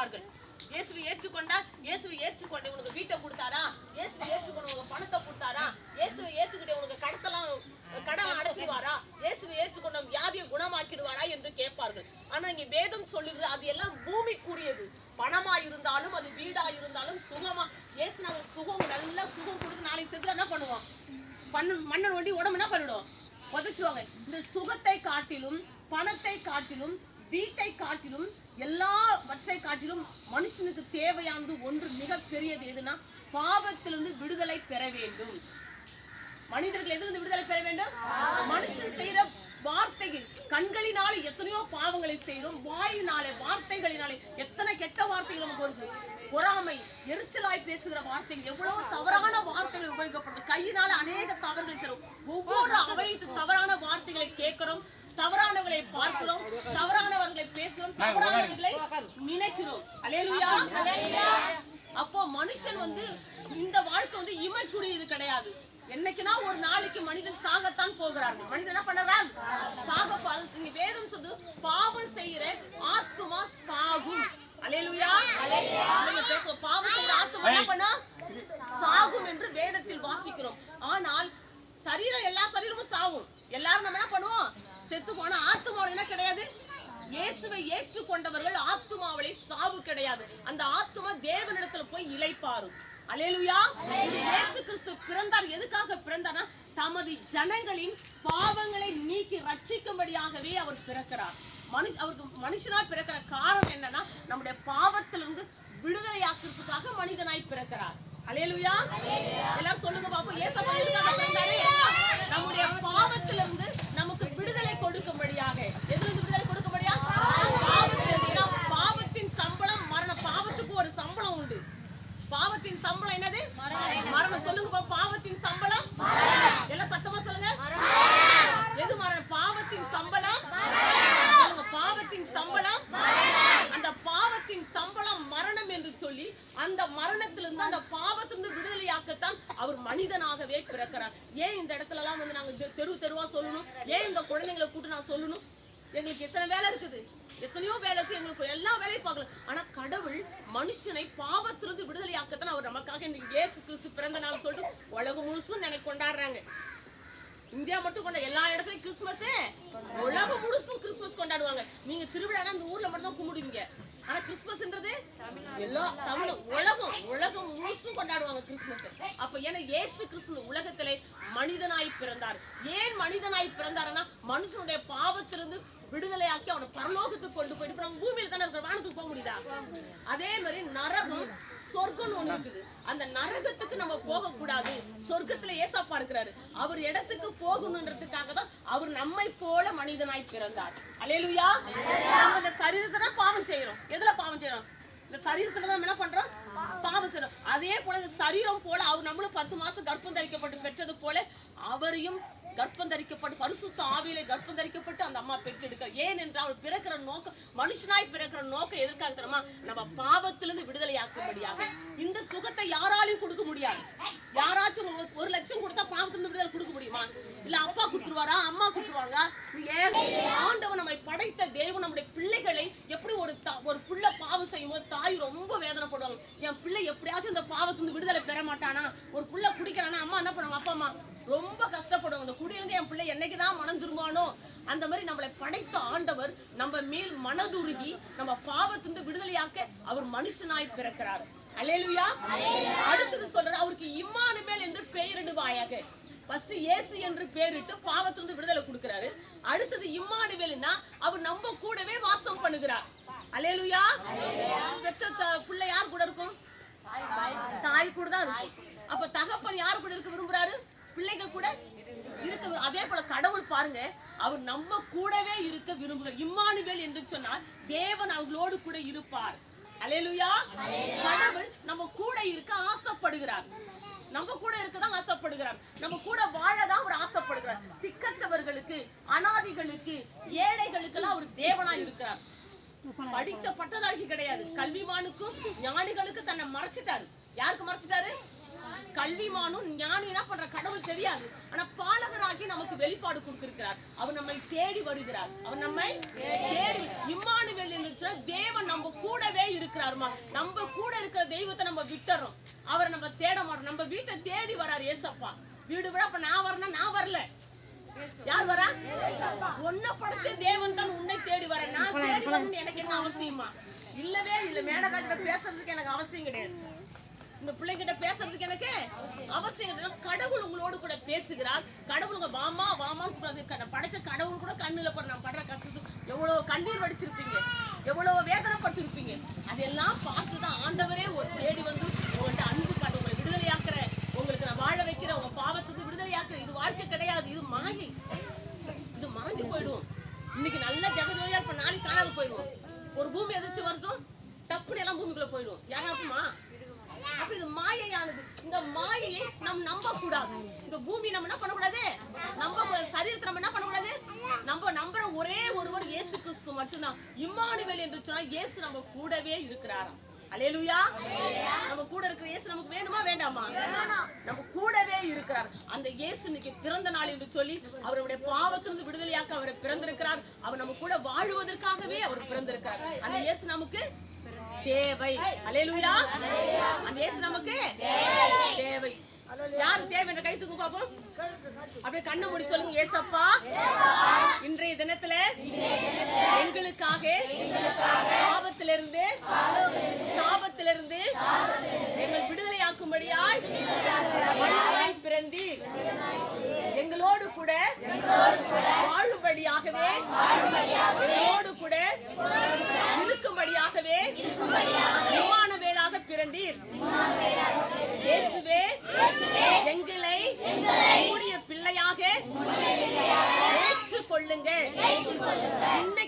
கேட்பார்கள் இயேசுவை ஏற்றுக்கொண்டா இயேசுவை ஏற்றுக்கொண்டு உனக்கு வீட்டை கொடுத்தாரா? இயேசுவை ஏற்றுக்கொண்டு உனக்கு பணத்தை கொடுத்தாரா? இயேசுவை ஏற்றுக்கிட்டு உனக்கு கடத்தலாம் கடன் அடைச்சிடுவாரா? இயேசுவை ஏற்றுக்கொண்ட வியாதியை குணமாக்கிடுவாரா என்று கேட்பார்கள். ஆனா இங்க வேதம் சொல்லுது அது எல்லாம் பூமிக்குரியது. பணமா இருந்தாலும் அது வீடா இருந்தாலும் சுகமா இயேசு நாங்கள் சுகம் நல்ல சுகம் கொடுத்து நாளைக்கு செத்துல என்ன பண்ணுவோம்? பண்ணு மண்ணன் ஒண்டி உடம்பு என்ன பண்ணிடும்? புதைச்சுவாங்க இந்த சுகத்தை காட்டிலும் பணத்தை காட்டிலும் வீட்டை காட்டிலும் எல்லாவற்றை காட்டிலும் மனுஷனுக்கு தேவையானது ஒன்று மிக பெரியது எதுனா பாவத்திலிருந்து விடுதலை பெற வேண்டும். மனிதர்கள் எதிலிருந்து விடுதலை பெற வேண்டும்? மனுஷன் செய்யற வார்த்தைகள் கண்களினாலே எத்தனையோ பாவங்களை செய்கிறோம் வாயினாலே வார்த்தைகளினாலே எத்தனை கெட்ட வார்த்தைகள் நமக்கு வருது? பொறாமை எரிச்சலாய் பேசுகிற வார்த்தைகள் எவ்வளவு தவறான வார்த்தைகள் உபயோகப்படுது கையினால அநேக தவறுகளை செய்கிறோம். ஒவ்வொரு அவைத்து தவறான வார்த்தைகளை கேட்கிறோம். தவறானவர்களை பார்க்கிறோம் தவறானவர்களை பேசுறோம் தவறானவர்களை நினைக்கிறோம். அலேலுயா அப்போ மனுஷன் வந்து இந்த வாழ்க்கை வந்து இமைக்குரியது கிடையாது. என்னைக்குனா ஒரு நாளைக்கு மனிதன் சாகத்தான் போகிறார்கள் மனிதன் என்ன பண்றான்? சாக பா- இங்க வேதம் சொல்லு பாவம் செய்யற ஆத்துமா சாகும். அலேலுயா பேசுவோம் பாவம் செய்யற ஆத்துமா என்ன பண்ணா? சாகும் என்று வேதத்தில் வாசிக்கிறோம். ஆனால் சரீரம் எல்லா சரீரமும் சாகும். எல்லாரும் நம்ம என்ன பண்ணுவோம்? செத்து போன ஆத்துமாவில் என்ன கிடையாது? இயேசுவை ஏற்றுக்கொண்டவர்கள் ஆத்துமாவளை சாவு கிடையாது. அந்த ஆத்துமா தேவனிடத்துல போய் இளைப்பாரும். அலேலுயா இயேசு கிறிஸ்து பிறந்தார். எதுக்காக பிறந்தார்னா தமது ஜனங்களின் பாவங்களை நீக்கி ரட்சிக்கும்படியாகவே அவர் பிறக்கிறார். மனுஷ அவருக்கு மனுஷனா பிறக்கிற காரணம் என்னன்னா நம்முடைய பாவத்திலிருந்து விடுதலையாக்குறதுக்காக மனிதனாய் பிறக்கிறார். அலேலுயா எல்லாரும் சொல்லுங்க பாப்போம். ஏசப்பா எதுக்காக பிறந்தாரு? நம்முடைய பாவத்திலிருந்து நமக்கு விடுதலை கொடுக்கும்படியாக எதிலிருந்து விடுதலை கொடுக்கும்படியாக பாவத்திலிருந்து ஏன்னா பாவத்தின் சம்பளம் மரணம் பாவத்துக்கு ஒரு சம்பளம் உண்டு பாவத்தின் சம்பளம் என்னது? மரணம். சொல்லுங்க பாவத்தின் சம்பளம்? எல்லாம் சத்தமா சொல்லுங்க. எது மரணம்? பாவத்தின் சம்பளம்? பாவத்தின் சம்பளம்? அந்த பாவத்தின் சம்பளம் மரணம் என்று சொல்லி அந்த மரணத்திலிருந்து அந்த பாவத்திலிருந்து விடுதலையாக்கத்தான் அவர் மனிதனாகவே பிறக்கிறார். ஏன் இந்த இடத்துல எல்லாம் வந்து நாங்க தெ- தெரு தெருவா சொல்லணும்? ஏன் இந்த குழந்தைங்களை கூட்டு நான் சொல்லணும்? எங்களுக்கு எத்தனை வேலை இருக்குது? எத்தனையோ வேலை இருக்கு. எங்களுக்கு எல்லா வேலையும் பார்க்கலாம் ஆனா கடவுள் மனுஷனை பாவத்திலிருந்து விடுதலையாக்கத்தான் அவர் நமக்காக இந்த இயேசு கிறிஸ்து பிறந்த நாள் சொல்லிட்டு உலகம் முழுசும் நினைக்க கொண்டாடுறாங்க இந்தியா மட்டும் கொண்ட எல்லா இடத்துலயும் கிறிஸ்துமஸ் உலகம் முழுசும் கிறிஸ்துமஸ் கொண்டாடுவாங்க. நீங்க திருவிழா இந்த ஊர்ல மட்டும் தான் கும்பிடுவீங்க. ஆனா கிறிஸ்துமஸ்ன்றது எல்லா தமிழ் உலகம் உலகம் முழுசும் கொண்டாடுவாங்க கிறிஸ்துமஸ் அப்ப ஏன்னா இயேசு கிறிஸ்து உலகத்திலே மனிதனாய் பிறந்தார். ஏன் மனிதனாய் பிறந்தாருன்னா மனுஷனுடைய பாவத்திலிருந்து விடுதலையாக்கி அவனை பரலோகத்துக்கு கொண்டு போயிட்டு நம்ம பூமியில தானே இருக்கிற வானத்துக்கு போக முடியுதா? அதே மாதிரி நரகம் சொர்க்கம் ஒண்ணு இருக்குது. அந்த நரகத்துக்கு நம்ம போக கூடாது சொர்க்கத்துல ஏசாப்பா இருக்கிறாரு. அவர் இடத்துக்கு போகணுன்றதுக்காக தான் அவர் நம்மை போல மனிதனாய் பிறந்தார். அலையலுயா நம்ம இந்த சரீரத்தை பாவம் செய்யறோம் எதுல பாவம் செய்யறோம் இந்த சரீரத்துல தான் என்ன பண்றோம்? பாவம் செய்யறோம் அதே போல இந்த சரீரம் போல அவர் நம்மளும் பத்து மாசம் கர்ப்பம் தரிக்கப்பட்டு பெற்றது போல அவரையும் கர்ப்பம் தரிக்கப்பட்டு பரிசுத்த ஆவியிலே கர்ப்பம் தரிக்கப்பட்டு அந்த அம்மா பெற்றெடுக்க. ஏன் என்றால் அவர் பிறக்கிற நோக்கம் மனுஷனாய் பிறக்கிற நோக்கம் எதற்காக தெரியுமா? நம்ம பாவத்திலிருந்து விடுதலையாக்கும்படியாக. இந்த சுகத்தை யாராலையும் கொடுக்க முடியாது. யாராச்சும் ஒரு- லட்சம் கொடுத்தா பாவத்திலிருந்து விடுதலை கொடுக்க முடியுமா? இல்ல அப்பா கொடுத்துருவாரா? அம்மா கொடுத்துருவாங்க ஏன் ஆண்டவன் நம்மை படைத்த தெய்வம் நம்முடைய பிள்ளைகளை எப்படி ஒரு தா- ஒரு புள்ள பாவம் செய்யும் போது தாய் ரொம்ப வேதனைப்படுவாங்க. என் பிள்ளை எப்படியாச்சும் இந்த பாவத்திலிருந்து விடுதலை பெற மாட்டானா ஒரு புள்ள குடிக்கிறானா அம்மா என்ன பண்ணுவாங்க? அப்பா அம்மா ரொம்ப கஷ்டப்படுவாங்க. இந்த குடியிருந்து என் பிள்ளை என்னைக்குதான் மனம் திரும்பானோ அந்த மாதிரி நம்மளை படைத்த ஆண்டவர் நம்ம மேல் மனதுருகி நம்ம பாவத்திலிருந்து விடுதலையாக்க அவர் மனுஷனாய் பிறக்கிறார். அலேலுயா அடுத்தது சொல்றாரு அவருக்கு இம்மானுவேல் என்று பெயரிடுவாயாக. ஃபர்ஸ்ட் இயேசு என்று பேரிட்டு பாவத்திலிருந்து விடுதலை கொடுக்கிறாரு. அடுத்தது இம்மானுவேல்னா அவர் நம்ம கூடவே வாசம் பண்ணுகிறார். அலேலுயா பெற்ற பிள்ளை யார் கூட இருக்கும்? தாய் கூட தான் இருக்கும். அப்ப தகப்பன் யார் கூட இருக்க விரும்புறாரு? பிள்ளைகள் கூட இருக்க அதே போல கடவுள் பாருங்க அவர் நம்ம கூடவே இருக்க விரும்புகிறார் இம்மானுவேல் என்று சொன்னால் தேவன் அவங்களோடு கூட இருப்பார். அலையலுயா? கடவுள் நம்ம கூட இருக்க ஆசைப்படுகிறார். நம்ம கூட இருக்கதான் ஆசைப்படுகிறார். நம்ம கூட வாழதான் அவர் ஆசைப்படுகிறார். திக்கற்றவர்களுக்கு அனாதிகளுக்கு ஏழைகளுக்கெல்லாம் அவர் தேவனா இருக்கிறார். படிச்ச பட்டதாரி கிடையாது. கல்விமானுக்கும் ஞானிகளுக்கும் தன்னை மறைச்சிட்டாரு. யாருக்கு மறைச்சிட்டாரு? கல்விமானும் ஞானினா பண்ற கடவுள் தெரியாது. ஆனா பாலகராகி நமக்கு வெளிப்பாடு கொடுத்திருக்கிறார். அவர் நம்மை தேடி வருகிறார். அவர் நம்மை தேடி இம்மானுவேல் என்று தேவன் நம்ம கூடவே இருக்கிறாருமா? நம்ம கூட இருக்கிற தெய்வத்தை நம்ம விட்டுறோம். அவரை நம்ம தேட மாட்டோம். நம்ம வீட்டை தேடி வராரு ஏசப்பா. வீடு விட அப்ப நான் வரேன்னா நான் வரல. யார் வரா? ஒன்ன படைச்ச தேவன் தான் உன்னை தேடி வர. நான் தேடி வரணும்னு எனக்கு என்ன அவசியமா? இல்லவே இல்ல. மேடகாட்ட பேசுறதுக்கு எனக்கு அவசியம் கிடையாது. இந்த பிள்ளைகிட்ட பேசுறதுக்கு எனக்கு அவசியம் இல்லை. கடவுள் உங்களோடு கூட பேசுகிறார். கடவுள் உங்க வாமா வாமான்னு படைச்ச கடவுள் கூட கண்ணில் போற நான் படுற கஷ்டத்துக்கு எவ்வளவு கண்ணீர் வடிச்சிருப்பீங்க. எவ்வளவு வேதனைப்பட்டிருப்பீங்க. அதெல்லாம் பார்த்து தான் ஆண்டவரே ஒரு தேடி வந்து உங்கள்கிட்ட அன்பு காட்டு உங்களை விடுதலையாக்குற உங்களுக்கு நான் வாழ வைக்கிற உங்க பாவத்துக்கு விடுதலையாக்குற இது வாழ்க்கை கிடையாது. இது மாயை. இது மறைஞ்சு போயிடுவோம் இன்னைக்கு நல்ல ஜெகஜோதியா இருப்ப நாளைக்கு காணாம போயிடுவோம். ஒரு பூமி எதிர்த்து வரட்டும் டப்புனு எல்லாம் பூமிக்குள்ள போயிடுவோம் யாராக்குமா அப்ப இது மாயையானது. இந்த மாயையை நாம் நம்ப கூடாது இந்த பூமி நம்ம என்ன பண்ணக்கூடாது? நம்ப சரீரத்தை நம்ம என்ன பண்ணக்கூடாது? நம்ம நம்புற ஒரே ஒருவர் இயேசு கிறிஸ்து மட்டும்தான். இம்மானுவேல் என்று சொன்னா இயேசு நம்ம கூடவே இருக்கிறாராம். அலேலுயா நம்ம கூட இருக்கிற இயேசு நமக்கு வேணுமா வேண்டாமா? நம்ம கூடவே இருக்கிறார். அந்த இயேசு இன்னைக்கு பிறந்த நாள் என்று சொல்லி அவருடைய பாவத்திலிருந்து விடுதலையாக்க அவர் பிறந்திருக்கிறார். அவர் நம்ம கூட வாழ்வதற்காகவே அவர் பிறந்திருக்கிறார். அந்த இயேசு நமக்கு தேவை. அலேலுயா அந்த இயேசு நமக்கு தேவை. யார் தேவை என்ற கை தூக்கு பாப்போம் அப்படியே கண்ணை மூடி சொல்லுங்க ஏசப்பா இன்றைய தினத்துல எங்களுக்காக பாவத்திலிருந்து சாபத்திலிருந்து எங்கள் விடுதலை ஆக்கும்படியாய் பிறந்தீர் எங்களோடு கூட வாழும்படியாகவே எங்களோடு கூட இருக்கும்படியாகவே விமானவேலாக பிறந்தீர் இயேசுவே எங்களை உம்முடைய பிள்ளையாக ஏற்றுக்கொள்ளுங்க இன்னைக்கு